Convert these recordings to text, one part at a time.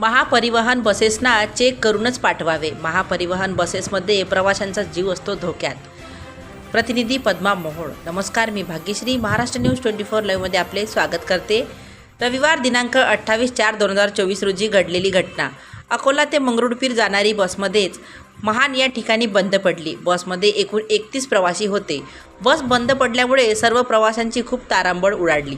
महापरिवहन बसेसना check करूनच पाठवावे. महापरिवहन बसेसमध्ये प्रवाशांचा जीव असतो धोक्यात. प्रतिनिधी पद्मा मोहोळ. नमस्कार मी Bhagyashree. Maharashtra news twenty four लाईव्हमध्ये आपले स्वागत करते. रविवार दिनांक अठ्ठावीस चार दोन हजार चोवीस रोजी घडलेली घटना. अकोला ते मंगरुळपीर जाणारी बसमध्येच महान या ठिकाणी बंद पडली. बसमध्ये एकूण एकतीस प्रवासी होते. बस बंद पडल्यामुळे सर्व प्रवाशांची खूप तारांबळ उडाडली.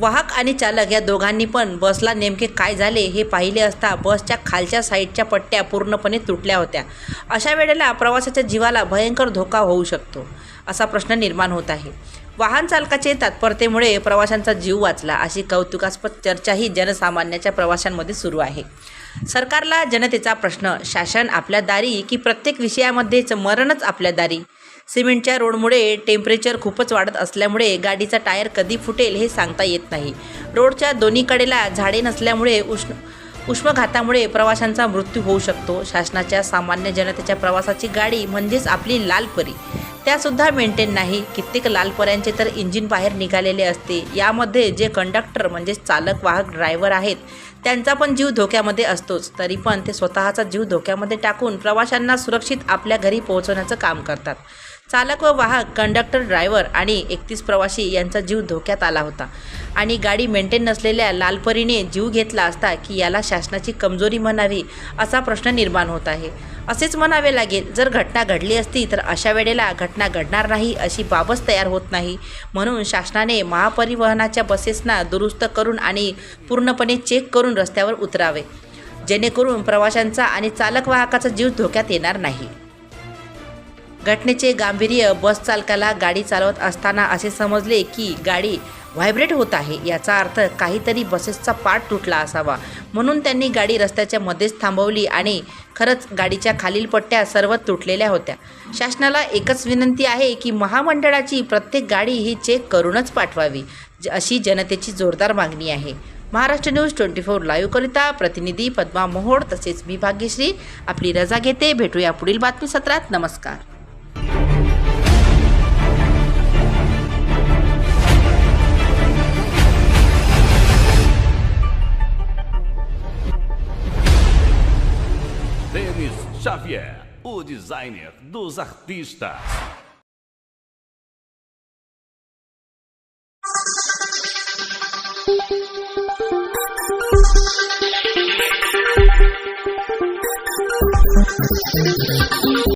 वाहक आणि चालक या दोघांनी पण बसला नेमके काय झाले हे पाहिले असता बसच्या खालच्या साईडच्या पट्ट्या पूर्णपणे तुटल्या होत्या. अशा वेळेला प्रवासाच्या जीवाला भयंकर धोका होऊ शकतो असा प्रश्न निर्माण होत आहे. वाहन चालकाचे तत्परतेमुळे प्रवाशांचा जीव वाचला अशी कौतुकास्पद चर्चाही जनसामान्याच्या प्रवाशांमध्ये सुरू आहे. सरकारला जनतेचा प्रश्न शासन आपल्या दारी की प्रत्येक विषयामध्येच मरणच आपल्या दारी? सिमेंटच्या रोडमुळे टेम्परेचर खूपच वाढत असल्यामुळे गाडीचा टायर कधी फुटेल हे सांगता येत नाही. रोडच्या दोन्ही कडेला झाडे नसल्यामुळे उष्ण उष्मघातामुळे प्रवाशांचा मृत्यू होऊ शकतो. शासनाच्या सामान्य जनतेच्या प्रवासाची गाडी म्हणजेच आपली लाल परी त्यासुद्धा मेंटेन नाही. कित्येक लालपऱ्यांचे तर इंजिन बाहेर निघालेले असते. यामध्ये जे कंडक्टर म्हणजेच चालक वाहक ड्रायव्हर आहेत त्यांचा पण जीव धोक्यामध्ये असतोच. तरी पण ते स्वतःचा जीव धोक्यामध्ये टाकून प्रवाशांना सुरक्षित आपल्या घरी पोहोचवण्याचं काम करतात. चालक व वाहक कंडक्टर ड्रायव्हर आणि एकतीस प्रवासी यांचा जीव धोक्यात आला होता. आणि गाडी मेंटेन नसलेल्या लालपरीने जीव घेतला असता की याला शासनाची कमजोरी म्हणावी असा प्रश्न निर्माण होत आहे. असेच म्हणावे लागेल जर घटना घडली असती तर अशा वेळेला घटना घडणार नाही अशी बाबच तयार होत नाही. म्हणून शासनाने महापरिवहनाच्या बसेसना दुरुस्त करून आणि पूर्णपणे चेक करून रस्त्यावर उतरावे. जेणेकरून प्रवाशांचा आणि चालक वाहकाचा जीव धोक्यात येणार नाही. घटनेचे गांभीर्य बस चालकाला गाडी चालवत असताना असे समजले की गाडी व्हायब्रेट होत आहे याचा अर्थ काहीतरी बसेसचा पार्ट तुटला असावा. म्हणून त्यांनी गाडी रस्त्याच्या मध्येच थांबवली आणि खरंच गाडीच्या खालील पट्ट्या सर्व तुटलेल्या होत्या. शासनाला एकच विनंती आहे की महामंडळाची प्रत्येक गाडी ही चेक करूनच पाठवावी ज- अशी जनतेची जोरदार मागणी आहे. महाराष्ट्र न्यूज ट्वेंटी फोर लाईव्हकरिता प्रतिनिधी पद्मा मोहोड तसेच मी भाग्यश्री आपली रजा घेते. भेटूया पुढील बातमी सत्रात नमस्कार. Xavier, o designer dos artistas.